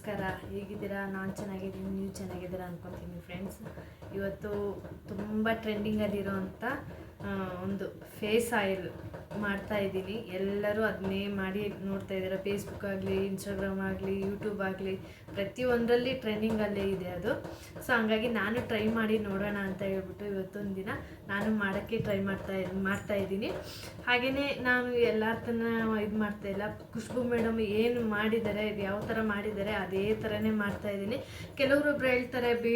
ನಮಸ್ಕಾರ ಹೇಗಿದ್ದೀರಾ? ನಾನು ಚೆನ್ನಾಗಿದ್ದೀನಿ ನೀವು ಚೆನ್ನಾಗಿದ್ದೀರಾ ಅಂದ್ಕೊತೀನಿ ಫ್ರೆಂಡ್ಸ್ ಇವತ್ತು ತುಂಬ ಟ್ರೆಂಡಿಂಗಲ್ಲಿರೋವಂಥ ಒಂದು ಫೇಸ್ ಆಯಿಲ್ ಮಾಡ್ತಾ ಇದ್ದೀನಿ. ಎಲ್ಲರೂ ಅದನ್ನೇ ಮಾಡಿ ನೋಡ್ತಾ ಇದ್ದಾರೆ. ಫೇಸ್ಬುಕ್ ಆಗಲಿ ಇನ್ಸ್ಟಾಗ್ರಾಮ್ ಆಗಲಿ ಯೂಟ್ಯೂಬ್ ಆಗಲಿ ಪ್ರತಿಯೊಂದರಲ್ಲಿ ಟ್ರೆಂಡಿಂಗಲ್ಲೇ ಇದೆ ಅದು. ಸೊ ಹಂಗಾಗಿ ನಾನು ಟ್ರೈ ಮಾಡಿ ನೋಡೋಣ ಅಂತ ಹೇಳ್ಬಿಟ್ಟು ಇವತ್ತೊಂದು ದಿನ ನಾನು ಮಾಡೋಕ್ಕೆ ಟ್ರೈ ಮಾಡ್ತಾ ಮಾಡ್ತಾ ಇದ್ದೀನಿ. ಹಾಗೆಯೇ ನಾನು ಎಲ್ಲ ಇದು ಮಾಡ್ತಾ ಇಲ್ಲ. ಖುಷ್ಬು ಮೇಡಮ್ ಏನು ಮಾಡಿದ್ದಾರೆ ಯಾವ ಥರ ಮಾಡಿದ್ದಾರೆ, ಅದೇ ಥರನೇ ಮಾಡ್ತಾ ಇದ್ದೀನಿ. ಕೆಲವರೊಬ್ರು ಹೇಳ್ತಾರೆ, ಬೀ,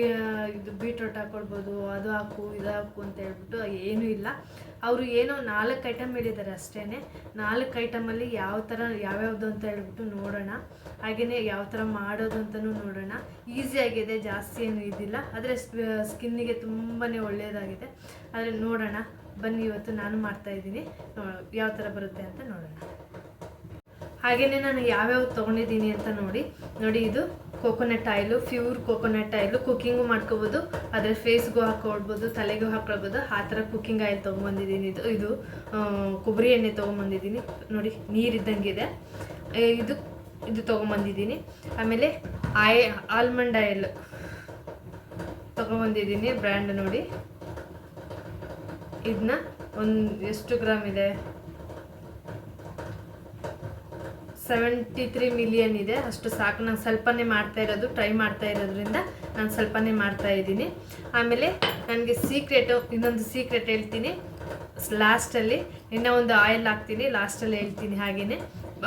ಇದು ಬೀಟ್ರೋಟ್ ಹಾಕೊಳ್ಬೋದು, ಅದು ಹಾಕು, ಇದು ಹಾಕು ಅಂತ ಹೇಳ್ಬಿಟ್ಟು ಏನೂ ಇಲ್ಲ. ಅವರು ಏನೋ ನಾಲ್ಕು ಐಟಮ್ ಹೇಳಿದ್ದಾರೆ. ಅಷ್ಟೇ ನಾಲ್ಕು ಐಟಮಲ್ಲಿ ಯಾವ ಥರ ಯಾವ್ಯಾವುದು ಅಂತ ಹೇಳ್ಬಿಟ್ಟು ನೋಡೋಣ. ಹಾಗೆಯೇ ಯಾವ ಥರ ಮಾಡೋದು ಅಂತಲೂ ನೋಡೋಣ. ಈಸಿಯಾಗಿದೆ ಜಾಸ್ತಿ ಏನು ಇದಿಲ್ಲ. ಆದರೆ ಸ್ಕಿನ್ನಿಗೆ ತುಂಬಾ ಒಳ್ಳೆಯದಾಗಿದೆ ಆದರೆ ನೋಡೋಣ. ಬನ್ನಿ, ಇವತ್ತು ನಾನು ಮಾಡ್ತಾ ಇದ್ದೀನಿ. ಯಾವ ಥರ ಬರುತ್ತೆ ಅಂತ ನೋಡೋಣ. ಹಾಗೆಯೇ ನಾನು ಯಾವ್ಯಾವ ತೊಗೊಂಡಿದ್ದೀನಿ ಅಂತ ನೋಡಿ. ನೋಡಿ ಇದು coconut oil pure coconut oil cooking ಮಾಡ್ಕೋಬೋದು. ಅದರ ಫೇಸ್ಗೂ ಹಾಕೊಳ್ಬೋದು, ತಲೆಗೂ ಹಾಕೊಳ್ಬೋದು. ಆ ಥರ ಕುಕ್ಕಿಂಗ್ ಆಯಿಲ್ ತೊಗೊಂಬಂದಿದ್ದೀನಿ. ಇದು ಇದು ಕೊಬ್ಬರಿ ಎಣ್ಣೆ ತೊಗೊಂಬಂದಿದ್ದೀನಿ. ನೋಡಿ, ನೀರಿದ್ದಂಗೆ ಇದೆ. ಇದು ಇದು ತೊಗೊಂಬಂದಿದ್ದೀನಿ. ಆಮೇಲೆ ಆಯ್ ಆಲ್ಮಂಡ್ ಆಯಿಲ್ ತೊಗೊಂಬಂದಿದ್ದೀನಿ ಬ್ರ್ಯಾಂಡ್ ನೋಡಿ. ಇದನ್ನ ಒಂದು ಎಷ್ಟು ಗ್ರಾಮ್ ಇದೆ? ಸೆವೆಂಟಿ ತ್ರೀ ಮಿಲಿಯನ್ ಇದೆ. ಅಷ್ಟು ಸಾಕು. ನಾನು ಸ್ವಲ್ಪನೇ ಮಾಡ್ತಾ ಇರೋದು ಟ್ರೈ ಮಾಡ್ತಾ ಇರೋದ್ರಿಂದ ನಾನು ಸ್ವಲ್ಪನೇ ಮಾಡ್ತಾ ಇದ್ದೀನಿ. ಆಮೇಲೆ ನನಗೆ ಸೀಕ್ರೆಟು ಇನ್ನೊಂದು ಸೀಕ್ರೆಟ್ ಹೇಳ್ತೀನಿ. ಲಾಸ್ಟಲ್ಲಿ ಇನ್ನೂ ಒಂದು ಆಯಿಲ್ ಹಾಕ್ತೀನಿ, ಲಾಸ್ಟಲ್ಲಿ ಹೇಳ್ತೀನಿ ಹಾಗೆಯೇ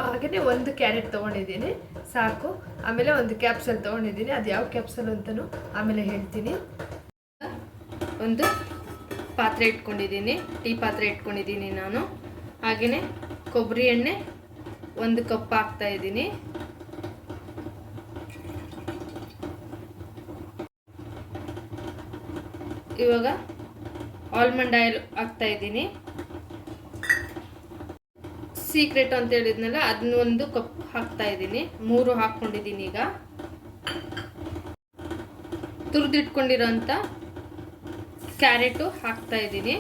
ಹಾಗೆಯೇ ಒಂದು ಕ್ಯಾರೆಟ್ ತೊಗೊಂಡಿದ್ದೀನಿ. ಸಾಕು. ಆಮೇಲೆ ಒಂದು ಕ್ಯಾಪ್ಸಲ್ ತೊಗೊಂಡಿದ್ದೀನಿ. ಅದು ಯಾವ ಕ್ಯಾಪ್ಸಲ್ ಅಂತಲೂ ಆಮೇಲೆ ಹೇಳ್ತೀನಿ. ಒಂದು ಪಾತ್ರೆ ಇಟ್ಕೊಂಡಿದ್ದೀನಿ. ಟೀ ಪಾತ್ರೆ ಇಟ್ಕೊಂಡಿದ್ದೀನಿ ನಾನು. ಹಾಗೆಯೇ ಕೊಬ್ಬರಿ ಎಣ್ಣೆ ಒಂದು ಕಪ್ ಹಾಕ್ತಾ ಇದ್ದೀನಿ. ಇವಾಗ ಆಲ್ಮಂಡ್ ಆಯಿಲ್ ಹಾಕ್ತಾ ಇದ್ದೀನಿ. ಸೀಕ್ರೆಟ್ ಅಂತ ಹೇಳಿದ್ನಲ್ಲ ಅದನ್ನ ಒಂದು ಕಪ್ ಹಾಕ್ತಾ ಇದ್ದೀನಿ. ಮೂರು ಹಾಕ್ಕೊಂಡಿದ್ದೀನಿ ಈಗ. ತುರಿದಿಟ್ಕೊಂಡಿರೋಂಥ ಕ್ಯಾರೆಟು ಹಾಕ್ತಾ ಇದ್ದೀನಿ.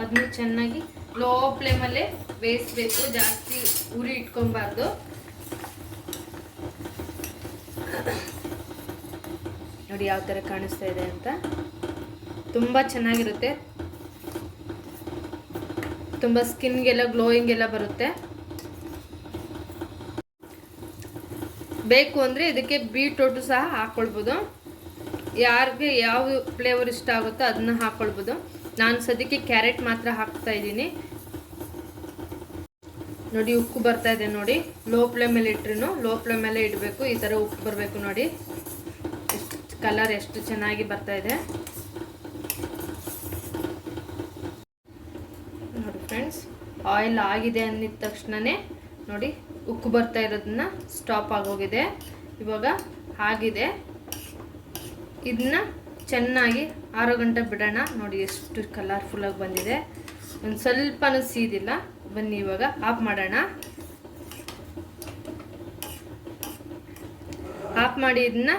ಅದನ್ನು ಚೆನ್ನಾಗಿ ಲೋ ಫ್ಲೇಮಲ್ಲೇ ಬೇಯಿಸ್ಬೇಕು, ಜಾಸ್ತಿ ಉರಿ ಇಟ್ಕೊಬಾರ್ದು ನೋಡಿ ಯಾವ ಥರ ಕಾಣಿಸ್ತಾ ಇದೆ ಅಂತ. ತುಂಬ ಚೆನ್ನಾಗಿರುತ್ತೆ. ತುಂಬ ಸ್ಕಿನ್ಗೆಲ್ಲ ಗ್ಲೋಯಿಂಗ್ ಎಲ್ಲ ಬರುತ್ತೆ. ಬೇಕು ಅಂದರೆ ಇದಕ್ಕೆ ಬೀಟ್ರೋಟು ಸಹ ಹಾಕ್ಕೊಳ್ಬೋದು ಯಾರಿಗೆ ಯಾವ ಫ್ಲೇವರ್ ಇಷ್ಟ ಆಗುತ್ತೋ ಅದನ್ನ ಹಾಕ್ಕೊಳ್ಬೋದು ನಾನು ಸದ್ಯಕ್ಕೆ ಕ್ಯಾರೆಟ್ ಮಾತ್ರ ಹಾಕ್ತಾ ಇದ್ದೀನಿ. ನೋಡಿ ಉಕ್ಕು ಬರ್ತಾ ಇದೆ ನೋಡಿ. ಲೋ ಫ್ಲೇಮಲ್ಲಿ ಇಟ್ರು ಲೋ ಫ್ಲೇಮಲ್ಲೇ ಇಡಬೇಕು. ಈ ಥರ ಉಪ್ಪು ಬರಬೇಕು ನೋಡಿ. ಎಷ್ಟು ಕಲರ್ ಎಷ್ಟು ಚೆನ್ನಾಗಿ ಬರ್ತಾ ಇದೆ. ನೋಡಿ ಫ್ರೆಂಡ್ಸ್ ಆಯಿಲ್ ಆಗಿದೆ ಅಂದಿದ ತಕ್ಷಣನೇ ನೋಡಿ ಉಕ್ಕು ಬರ್ತಾ ಇರೋದನ್ನ ಸ್ಟಾಪ್ ಆಗೋಗಿದೆ. ಇವಾಗ ಆಗಿದೆ ಇದನ್ನ ಚೆನ್ನಾಗಿ ಆರು ಗಂಟೆ ಬಿಡೋಣ. ನೋಡಿ ಎಷ್ಟು ಕಲರ್ಫುಲ್ಲಾಗಿ ಬಂದಿದೆ. ಒಂದು ಸ್ವಲ್ಪನೂ ಸೀದಿಲ್ಲ. ಬನ್ನಿ ಇವಾಗ ಆಫ್ ಮಾಡೋಣ. ಆಫ್ ಮಾಡಿ ಇದನ್ನ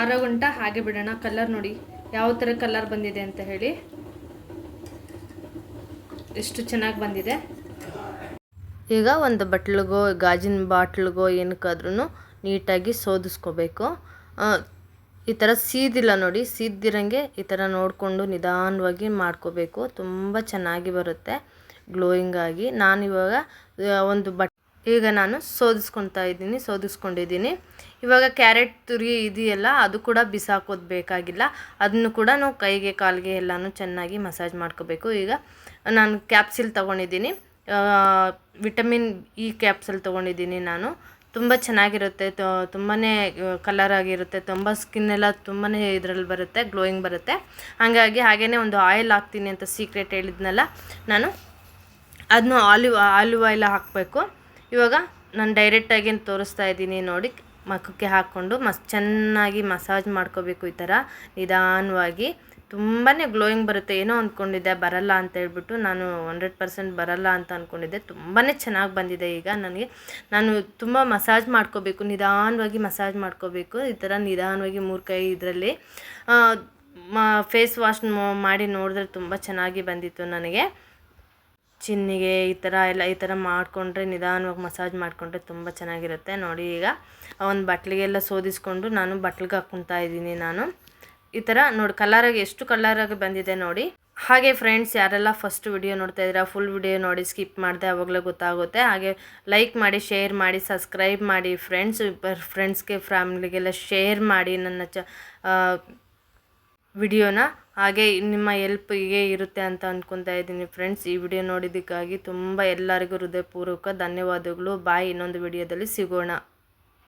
ಆರು ಗಂಟೆ ಹಾಗೆ ಬಿಡೋಣ. ಕಲರ್ ನೋಡಿ ಯಾವ ಥರ ಕಲರ್ ಬಂದಿದೆ ಅಂತ ಹೇಳಿ. ಎಷ್ಟು ಚೆನ್ನಾಗಿ ಬಂದಿದೆ. ಈಗ ಒಂದು ಬಟ್ಲಿಗೋ, ಗಾಜಿನ ಬಾಟ್ಲಿಗೋ ಏನಕ್ಕಾದ್ರೂ ನೀಟಾಗಿ ಸೋದಿಸ್ಕೋಬೇಕು. ಈ ಥರ ಸೀದಿಲ್ಲ ನೋಡಿ, ಸೀದಿರಂಗೆ ಈ ಥರ ನೋಡಿಕೊಂಡು ನಿಧಾನವಾಗಿ ಮಾಡ್ಕೋಬೇಕು. ತುಂಬ ಚೆನ್ನಾಗಿ ಬರುತ್ತೆ ಗ್ಲೋಯಿಂಗ್ ಆಗಿ. ನಾನು ಇವಾಗ ಒಂದು ಬಟ್, ಈಗ ನಾನು ಸೋದಿಸ್ಕೊತಾ ಇದ್ದೀನಿ, ಸೋದಿಸ್ಕೊಂಡಿದ್ದೀನಿ. ಇವಾಗ ಕ್ಯಾರೆಟ್ ತುರಿ ಇದೆಯಲ್ಲ, ಅದು ಕೂಡ ಬಿಸಾಕೋದು ಬೇಕಾಗಿಲ್ಲ. ಅದನ್ನು ಕೂಡ ನಾವು ಕೈಗೆ, ಕಾಲಿಗೆ ಎಲ್ಲನೂ ಚೆನ್ನಾಗಿ ಮಸಾಜ್ ಮಾಡ್ಕೋಬೇಕು. ಈಗ ನಾನು ಕ್ಯಾಪ್ಸಿಲ್ ತೊಗೊಂಡಿದ್ದೀನಿ. ವಿಟಮಿನ್ ಇ ಕ್ಯಾಪ್ಸಲ್ ತೊಗೊಂಡಿದ್ದೀನಿ ನಾನು. ತುಂಬ ಚೆನ್ನಾಗಿರುತ್ತೆ ತುಂಬಾ ಕಲರ್ ಆಗಿರುತ್ತೆ, ತುಂಬ ಸ್ಕಿನ್ ಎಲ್ಲ ತುಂಬಾ ಇದರಲ್ಲಿ ಬರುತ್ತೆ ಗ್ಲೋಯಿಂಗ್ ಬರುತ್ತೆ. ಹಾಗಾಗಿ ಹಾಗೆಯೇ ಒಂದು ಆಯಿಲ್ ಹಾಕ್ತೀನಿ ಅಂತ ಸೀಕ್ರೆಟ್ ಹೇಳಿದ್ನಲ್ಲ, ನಾನು ಅದನ್ನು ಆಲಿವ್ ಆಲಿವ್ ಆಯಿಲ್ ಹಾಕಬೇಕು. ಇವಾಗ ನಾನು ಡೈರೆಕ್ಟಾಗಿ ತೋರಿಸ್ತಾ ಇದ್ದೀನಿ ನೋಡಿ ಮಖಕ್ಕೆ ಹಾಕ್ಕೊಂಡು ಮಸ್, ಚೆನ್ನಾಗಿ ಮಸಾಜ್ ಮಾಡ್ಕೋಬೇಕು ಈ ಥರ ನಿಧಾನವಾಗಿ. ತುಂಬಾ ಗ್ಲೋಯಿಂಗ್ ಬರುತ್ತೆ. ಏನೋ ಅಂದ್ಕೊಂಡಿದ್ದೆ ಬರಲ್ಲ ಅಂತ ಹೇಳ್ಬಿಟ್ಟು ನಾನು ಹಂಡ್ರೆಡ್ ಪರ್ಸೆಂಟ್ ಬರಲ್ಲ ಅಂತ ಅಂದ್ಕೊಂಡಿದ್ದೆ ತುಂಬಾ ಚೆನ್ನಾಗಿ ಬಂದಿದೆ ಈಗ ನನಗೆ. ನಾನು ತುಂಬ ಮಸಾಜ್ ಮಾಡ್ಕೋಬೇಕು, ನಿಧಾನವಾಗಿ ಮಸಾಜ್ ಮಾಡ್ಕೋಬೇಕು. ಈ ಥರ ನಿಧಾನವಾಗಿ ಮೂರು ಕೈ ಇದರಲ್ಲಿ. ಫೇಸ್ ವಾಶ್ ಮಾಡಿ ನೋಡಿದ್ರೆ ತುಂಬ ಚೆನ್ನಾಗಿ ಬಂದಿತ್ತು ನನಗೆ. ಚಿನ್ನಿಗೆ ಈ ಥರ ಎಲ್ಲ, ಈ ಥರ ಮಾಡಿಕೊಂಡ್ರೆ, ನಿಧಾನವಾಗಿ ಮಸಾಜ್ ಮಾಡಿಕೊಂಡ್ರೆ ತುಂಬ ಚೆನ್ನಾಗಿರುತ್ತೆ. ನೋಡಿ ಈಗ ಒಂದು ಬಟ್ಲಿಗೆಲ್ಲ ಸೋದಿಸ್ಕೊಂಡು ನಾನು ಬಟ್ಲಿಗೆ ಹಾಕ್ಕೊತಾ ಇದ್ದೀನಿ ನಾನು. ಈ ಥರ ನೋಡಿ, ಕಲರಾಗಿ ಎಷ್ಟು ಕಲರಾಗಿ ಬಂದಿದೆ ನೋಡಿ. ಹಾಗೆ ಫ್ರೆಂಡ್ಸ್ ಯಾರೆಲ್ಲ ಫಸ್ಟ್ ವಿಡಿಯೋ ನೋಡ್ತಾ ಇದ್ದೀರಾ ಫುಲ್ ವಿಡಿಯೋ ನೋಡಿ ಸ್ಕಿಪ್ ಮಾಡಿದೆ, ಅವಾಗಲೇ ಗೊತ್ತಾಗುತ್ತೆ. ಹಾಗೆ ಲೈಕ್ ಮಾಡಿ ಶೇರ್ ಮಾಡಿ ಸಬ್ಸ್ಕ್ರೈಬ್ ಮಾಡಿ ಫ್ರೆಂಡ್ಸ್ ಫ್ರೆಂಡ್ಸ್ಗೆ ಫ್ಯಾಮಿಲಿಗೆಲ್ಲ ಶೇರ್ ಮಾಡಿ ನನ್ನ ಚ ವಿಡಿಯೋನ ಹಾಗೆ ನಿಮ್ಮ ಹೆಲ್ಪ್ ಹೀಗೆ ಇರುತ್ತೆ ಅಂತ ಅಂದ್ಕೊತಾ ಇದ್ದೀನಿ ಫ್ರೆಂಡ್ಸ್ ಈ ವಿಡಿಯೋ ನೋಡಿದ್ದಕ್ಕಾಗಿ ತುಂಬ ಎಲ್ಲರಿಗೂ ಹೃದಯಪೂರ್ವಕ ಧನ್ಯವಾದಗಳು. ಬಾಯ್ ಇನ್ನೊಂದು ವಿಡಿಯೋದಲ್ಲಿ ಸಿಗೋಣ.